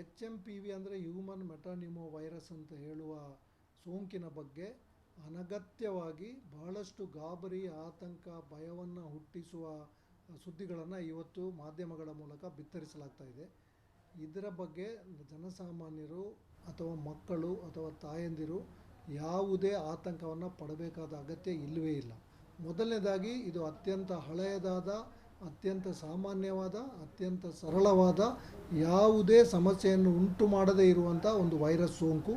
H M P V ಅಂದರೆ human ಮೆಟಾನಿಮೋ virus ಅಂತ ಹೇಳುವ ಸೋಂಕಿನ ಬಗ್ಗೆ ಅನಗತ್ಯವಾಗಿ ಬಹಳಷ್ಟು ಗಾಬರಿ, ಆತಂಕ, ಭಯವನ್ನು ಹುಟ್ಟಿಸುವ ಸುದ್ದಿಗಳನ್ನು ಇವತ್ತು ಮಾಧ್ಯಮಗಳ ಮೂಲಕ ಬಿತ್ತರಿಸಲಾಗ್ತಾ ಇದೆ. ಇದರ ಬಗ್ಗೆ ಜನಸಾಮಾನ್ಯರು ಅಥವಾ ಮಕ್ಕಳು ಅಥವಾ ತಾಯಂದಿರು ಯಾವುದೇ ಆತಂಕವನ್ನು ಪಡಬೇಕಾದ ಅಗತ್ಯ ಇಲ್ಲವೇ ಇಲ್ಲ. ಮೊದಲನೇದಾಗಿ ಇದು ಅತ್ಯಂತ ಹಳೆಯದಾದ ಅತ್ಯಂತ ಸಾಮಾನ್ಯವಾದ, ಅತ್ಯಂತ ಸರಳವಾದ, ಯಾವುದೇ ಸಮಸ್ಯೆಯನ್ನು ಉಂಟು ಮಾಡದೇ ಇರುವಂಥ ಒಂದು ವೈರಸ್ ಸೋಂಕು.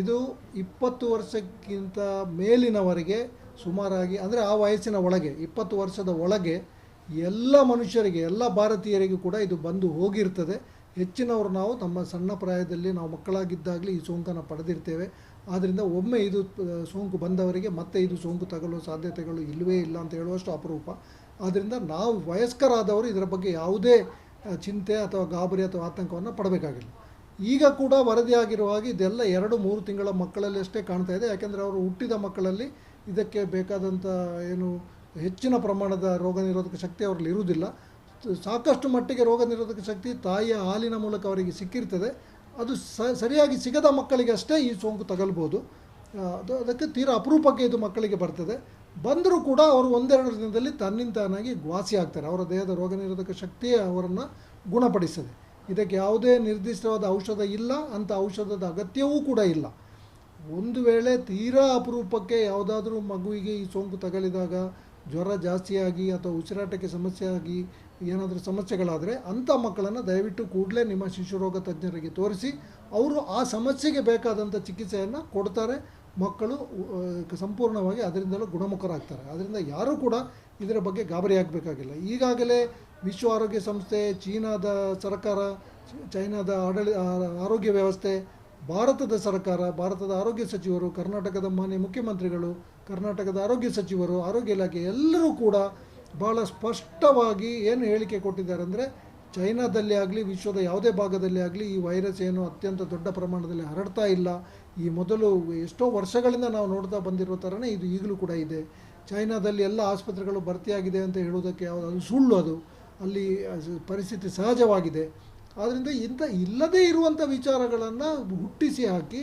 ಇದು ಇಪ್ಪತ್ತು ವರ್ಷಕ್ಕಿಂತ ಮೇಲಿನವರೆಗೆ ಸುಮಾರಾಗಿ, ಅಂದರೆ ಆ ವಯಸ್ಸಿನ ಒಳಗೆ, ಇಪ್ಪತ್ತು ವರ್ಷದ ಒಳಗೆ ಎಲ್ಲ ಮನುಷ್ಯರಿಗೆ, ಎಲ್ಲ ಭಾರತೀಯರಿಗೂ ಕೂಡ ಇದು ಬಂದು ಹೋಗಿರ್ತದೆ. ಹೆಚ್ಚಿನವರು ನಾವು ತಮ್ಮ ಸಣ್ಣ ಪ್ರಾಯದಲ್ಲಿ ನಾವು ಮಕ್ಕಳಾಗಿದ್ದಾಗಲೇ ಈ ಸೋಂಕನ್ನು ಪಡೆದಿರ್ತೇವೆ. ಆದ್ದರಿಂದ ಒಮ್ಮೆ ಇದು ಸೋಂಕು ಬಂದವರಿಗೆ ಮತ್ತೆ ಇದು ಸೋಂಕು ತಗಲುವ ಸಾಧ್ಯತೆಗಳು ಇಲ್ಲವೇ ಇಲ್ಲ ಅಂತ ಹೇಳುವಷ್ಟು ಅಪರೂಪ. ಆದ್ದರಿಂದ ನಾವು ವಯಸ್ಕರಾದವರು ಇದರ ಬಗ್ಗೆ ಯಾವುದೇ ಚಿಂತೆ ಅಥವಾ ಗಾಬರಿ ಅಥವಾ ಆತಂಕವನ್ನು ಪಡಬೇಕಾಗಿಲ್ಲ. ಈಗ ಕೂಡ ವರದಿಯಾಗಿರುವ ಹಾಗೆ ಇದೆಲ್ಲ ಎರಡು, ಮೂರು ತಿಂಗಳ ಮಕ್ಕಳಲ್ಲಿ ಅಷ್ಟೇ ಕಾಣ್ತಾ ಇದೆ. ಯಾಕೆಂದರೆ ಅವರು ಹುಟ್ಟಿದ ಮಕ್ಕಳಲ್ಲಿ ಇದಕ್ಕೆ ಬೇಕಾದಂಥ ಏನು ಹೆಚ್ಚಿನ ಪ್ರಮಾಣದ ರೋಗ ನಿರೋಧಕ ಶಕ್ತಿ ಅವರಲ್ಲಿ ಇರುವುದಿಲ್ಲ. ಸಾಕಷ್ಟು ಮಟ್ಟಿಗೆ ರೋಗ ನಿರೋಧಕ ಶಕ್ತಿ ತಾಯಿಯ ಹಾಲಿನ ಮೂಲಕ ಅವರಿಗೆ ಸಿಕ್ಕಿರ್ತದೆ. ಅದು ಸರಿಯಾಗಿ ಸಿಗದ ಮಕ್ಕಳಿಗೆ ಅಷ್ಟೇ ಈ ಸೋಂಕು ತಗಲ್ಬೋದು. ಅದು ಅದಕ್ಕೆ ತೀರಾ ಅಪರೂಪಕ್ಕೆ ಇದು ಮಕ್ಕಳಿಗೆ ಬರ್ತದೆ. ಬಂದರೂ ಕೂಡ ಅವರು ಒಂದೆರಡು ದಿನದಲ್ಲಿ ತನ್ನಿಂತಾನಾಗಿ ವಾಸಿ ಆಗ್ತಾರೆ. ಅವರ ದೇಹದ ರೋಗ ನಿರೋಧಕ ಶಕ್ತಿ ಅವರನ್ನು ಗುಣಪಡಿಸ್ತದೆ. ಇದಕ್ಕೆ ಯಾವುದೇ ನಿರ್ದಿಷ್ಟವಾದ ಔಷಧ ಇಲ್ಲ, ಅಂಥ ಔಷಧದ ಅಗತ್ಯವೂ ಕೂಡ ಇಲ್ಲ. ಒಂದು ವೇಳೆ ತೀರಾ ಅಪರೂಪಕ್ಕೆ ಯಾವುದಾದ್ರೂ ಮಗುವಿಗೆ ಈ ಸೋಂಕು ತಗಲಿದಾಗ ಜ್ವರ ಜಾಸ್ತಿಯಾಗಿ ಅಥವಾ ಉಸಿರಾಟಕ್ಕೆ ಸಮಸ್ಯೆ ಆಗಿ ಏನಾದರೂ ಸಮಸ್ಯೆಗಳಾದರೆ ಅಂಥ ಮಕ್ಕಳನ್ನು ದಯವಿಟ್ಟು ಕೂಡಲೇ ನಿಮ್ಮ ಶಿಶುರೋಗ ತಜ್ಞರಿಗೆ ತೋರಿಸಿ ಅವರು ಆ ಸಮಸ್ಯೆಗೆ ಬೇಕಾದಂಥ ಚಿಕಿತ್ಸೆಯನ್ನು ಕೊಡ್ತಾರೆ. ಮಕ್ಕಳು ಸಂಪೂರ್ಣವಾಗಿ ಅದರಿಂದಲೂ ಗುಣಮುಖರಾಗ್ತಾರೆ. ಅದರಿಂದ ಯಾರೂ ಕೂಡ ಇದರ ಬಗ್ಗೆ ಗಾಬರಿ ಆಗಬೇಕಾಗಿಲ್ಲ. ಈಗಾಗಲೇ ವಿಶ್ವ ಆರೋಗ್ಯ ಸಂಸ್ಥೆ, ಚೀನಾದ ಸರ್ಕಾರ ಚೈನಾದ ಆಡಳಿ ಆರೋಗ್ಯ ವ್ಯವಸ್ಥೆ ಭಾರತದ ಸರ್ಕಾರ, ಭಾರತದ ಆರೋಗ್ಯ ಸಚಿವರು, ಕರ್ನಾಟಕದ ಮಾನ್ಯ ಮುಖ್ಯಮಂತ್ರಿಗಳು, ಕರ್ನಾಟಕದ ಆರೋಗ್ಯ ಸಚಿವರು, ಆರೋಗ್ಯ ಇಲಾಖೆ ಎಲ್ಲರೂ ಕೂಡ ಭಾಳ ಸ್ಪಷ್ಟವಾಗಿ ಏನು ಹೇಳಿಕೆ ಕೊಟ್ಟಿದ್ದಾರೆ ಅಂದರೆ, ಚೈನಾದಲ್ಲಿ ಆಗಲಿ, ವಿಶ್ವದ ಯಾವುದೇ ಭಾಗದಲ್ಲಿ ಆಗಲಿ ಈ ವೈರಸ್ ಏನು ಅತ್ಯಂತ ದೊಡ್ಡ ಪ್ರಮಾಣದಲ್ಲಿ ಹರಡ್ತಾ ಇಲ್ಲ. ಈ ಮೊದಲು ಎಷ್ಟೋ ವರ್ಷಗಳಿಂದ ನಾವು ನೋಡ್ತಾ ಬಂದಿರೋ ಥರನೇ ಇದು ಈಗಲೂ ಕೂಡ ಇದೆ. ಚೈನಾದಲ್ಲಿ ಎಲ್ಲ ಆಸ್ಪತ್ರೆಗಳು ಭರ್ತಿಯಾಗಿದೆ ಅಂತ ಹೇಳುವುದಕ್ಕೆ ಯಾವುದು ಅದು ಸುಳ್ಳು ಅದು. ಅಲ್ಲಿ ಪರಿಸ್ಥಿತಿ ಸಹಜವಾಗಿದೆ. ಆದ್ದರಿಂದ ಇಂಥ ಇಲ್ಲದೇ ಇರುವಂಥ ವಿಚಾರಗಳನ್ನು ಹುಟ್ಟಿಸಿ ಹಾಕಿ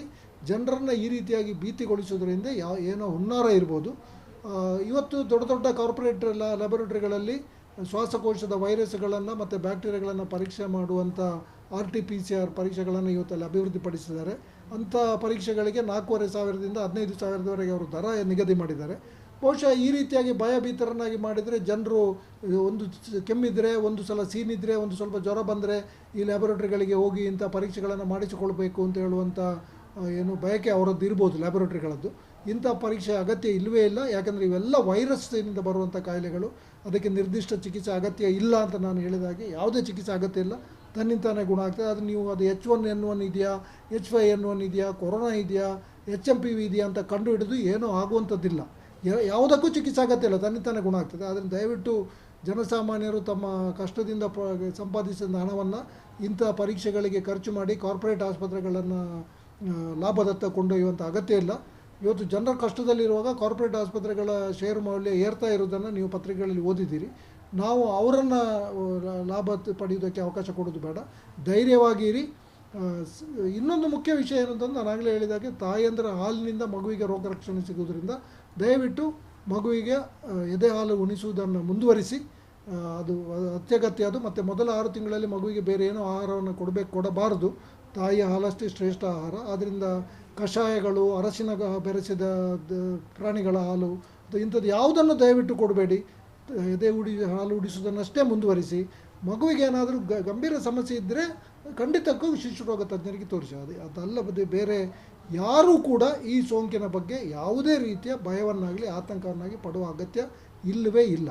ಜನರನ್ನು ಈ ರೀತಿಯಾಗಿ ಭೀತಿಗೊಳಿಸೋದ್ರಿಂದ ಯಾವ ಏನೋ ಹುನ್ನಾರ ಇರ್ಬೋದು. ಇವತ್ತು ದೊಡ್ಡ ದೊಡ್ಡ ಕಾರ್ಪೊರೇಟ್ ಲ್ಯಾಬೊರೇಟ್ರಿಗಳಲ್ಲಿ ಶ್ವಾಸಕೋಶದ ವೈರಸ್ಗಳನ್ನು ಮತ್ತು ಬ್ಯಾಕ್ಟೀರಿಯಾಗಳನ್ನು ಪರೀಕ್ಷೆ ಮಾಡುವಂಥ R T P C R ಪರೀಕ್ಷೆಗಳನ್ನು ಇವತ್ತಲ್ಲಿ ಅಭಿವೃದ್ಧಿಪಡಿಸಿದ್ದಾರೆ. ಅಂಥ ಪರೀಕ್ಷೆಗಳಿಗೆ ನಾಲ್ಕೂವರೆ ಸಾವಿರದಿಂದ ಹದಿನೈದು ಸಾವಿರದವರೆಗೆ ಅವರು ದರ ನಿಗದಿ ಮಾಡಿದ್ದಾರೆ. ಬಹುಶಃ ಈ ರೀತಿಯಾಗಿ ಭಯಭೀತರನ್ನಾಗಿ ಮಾಡಿದರೆ ಜನರು ಒಂದು ಕೆಮ್ಮಿದ್ರೆ, ಒಂದು ಸಲ ಸೀನಿದ್ರೆ, ಒಂದು ಸ್ವಲ್ಪ ಜ್ವರ ಬಂದರೆ ಈ ಲ್ಯಾಬೊರೇಟ್ರಿಗಳಿಗೆ ಹೋಗಿ ಇಂಥ ಪರೀಕ್ಷೆಗಳನ್ನು ಮಾಡಿಸಿಕೊಳ್ಬೇಕು ಅಂತ ಹೇಳುವಂಥ ಏನು ಬಯಕೆ ಅವರದ್ದು ಇರ್ಬೋದು ಲ್ಯಾಬೊರೇಟ್ರಿಗಳದ್ದು ಇಂಥ ಪರೀಕ್ಷೆ ಅಗತ್ಯ ಇಲ್ಲವೇ ಇಲ್ಲ. ಯಾಕಂದರೆ ಇವೆಲ್ಲ ವೈರಸ್ನಿಂದ ಬರುವಂಥ ಕಾಯಿಲೆಗಳು. ಅದಕ್ಕೆ ನಿರ್ದಿಷ್ಟ ಚಿಕಿತ್ಸೆ ಅಗತ್ಯ ಇಲ್ಲ ಅಂತ ನಾನು ಹೇಳಿದಾಗೆ ಯಾವುದೇ ಚಿಕಿತ್ಸೆ ಅಗತ್ಯ ಇಲ್ಲ. ತನ್ನಿಂತಾನೇ ಗುಣ ಆಗ್ತದೆ. ಅದು ನೀವು ಅದು ಎಚ್ ಒನ್ ಎನ್ ಒನ್ ಇದೆಯಾ? ಎಚ್ ಫೈ ಎನ್ ಒನ್ ಇದೆಯಾ? ಕೊರೋನಾ ಇದೆಯಾ? ಎಚ್ ಎಂ ಪಿ ವಿ ಇದೆಯಾ ಅಂತ ಕಂಡು ಹಿಡಿದು ಏನೂ ಆಗುವಂಥದ್ದಿಲ್ಲ. ಯಾವುದಕ್ಕೂ ಚಿಕಿತ್ಸೆ ಅಗತ್ಯ ಇಲ್ಲ ತನ್ನಿಂತಾನೇ ಗುಣ ಆಗ್ತದೆ. ಆದರೆ ದಯವಿಟ್ಟು ಜನಸಾಮಾನ್ಯರು ತಮ್ಮ ಕಷ್ಟದಿಂದ ಪ ಸಂಪಾದಿಸಿದ ಹಣವನ್ನು ಇಂಥ ಪರೀಕ್ಷೆಗಳಿಗೆ ಖರ್ಚು ಮಾಡಿ ಕಾರ್ಪೊರೇಟ್ ಆಸ್ಪತ್ರೆಗಳನ್ನು ಲಾಭದತ್ತ ಕೊಂಡೊಯ್ಯುವಂಥ ಅಗತ್ಯ ಇಲ್ಲ. ಇವತ್ತು ಜನರ ಕಷ್ಟದಲ್ಲಿರುವಾಗ ಕಾರ್ಪೊರೇಟ್ ಆಸ್ಪತ್ರೆಗಳ ಷೇರು ಮೌಲ್ಯ ಏರ್ತಾ ಇರೋದನ್ನು ನೀವು ಪತ್ರಿಕೆಗಳಲ್ಲಿ ಓದಿದ್ದೀರಿ. ನಾವು ಅವರನ್ನು ಲಾಭ ಪಡೆಯೋದಕ್ಕೆ ಅವಕಾಶ ಕೊಡೋದು ಬೇಡ. ಧೈರ್ಯವಾಗಿರಿ. ಇನ್ನೊಂದು ಮುಖ್ಯ ವಿಷಯ ಏನಂತಂದು ನಾನು ಆಗಲೇ ಹೇಳಿದಾಗೆ ತಾಯಂದಿರ ಹಾಲಿನಿಂದ ಮಗುವಿಗೆ ರೋಗ ರಕ್ಷಣೆ ಸಿಗುವುದರಿಂದ ದಯವಿಟ್ಟು ಮಗುವಿಗೆ ಎದೆ ಹಾಲು ಉಣಿಸುವುದನ್ನು ಮುಂದುವರಿಸಿ ಅದು ಅತ್ಯಗತ್ಯ ಅದು. ಮತ್ತು ಮೊದಲ ಆರು ತಿಂಗಳಲ್ಲಿ ಮಗುವಿಗೆ ಬೇರೆ ಏನೋ ಆಹಾರವನ್ನು ಕೊಡಬೇಕು, ಕೊಡಬಾರದು. ತಾಯಿಯ ಹಾಲಷ್ಟೇ ಶ್ರೇಷ್ಠ ಆಹಾರ. ಆದ್ದರಿಂದ ಕಷಾಯಗಳು ಅರಸಿನ ಬೆರೆಸಿದ ಪ್ರಾಣಿಗಳ ಹಾಲು ಇಂಥದ್ದು ಯಾವುದನ್ನು ದಯವಿಟ್ಟು ಕೊಡಬೇಡಿ. ಎದೆ ಉಡಿ ಹಾಲು ಉಡಿಸುವುದನ್ನಷ್ಟೇ ಮುಂದುವರಿಸಿ ಮಗುವಿಗೆ ಏನಾದರೂ ಗ ಗಂಭೀರ ಸಮಸ್ಯೆ ಇದ್ದರೆ ಖಂಡಿತಕ್ಕೂ ಶಿಶು ರೋಗ ತಜ್ಞರಿಗೆ ತೋರಿಸಿ. ಅದು ಅದಲ್ಲದೆ ಬೇರೆ ಯಾರೂ ಕೂಡ ಈ ಸೋಂಕಿನ ಬಗ್ಗೆ ಯಾವುದೇ ರೀತಿಯ ಭಯವನ್ನಾಗಲಿ ಆತಂಕವನ್ನಾಗಿ ಪಡುವ ಅಗತ್ಯ ಇಲ್ಲವೇ ಇಲ್ಲ.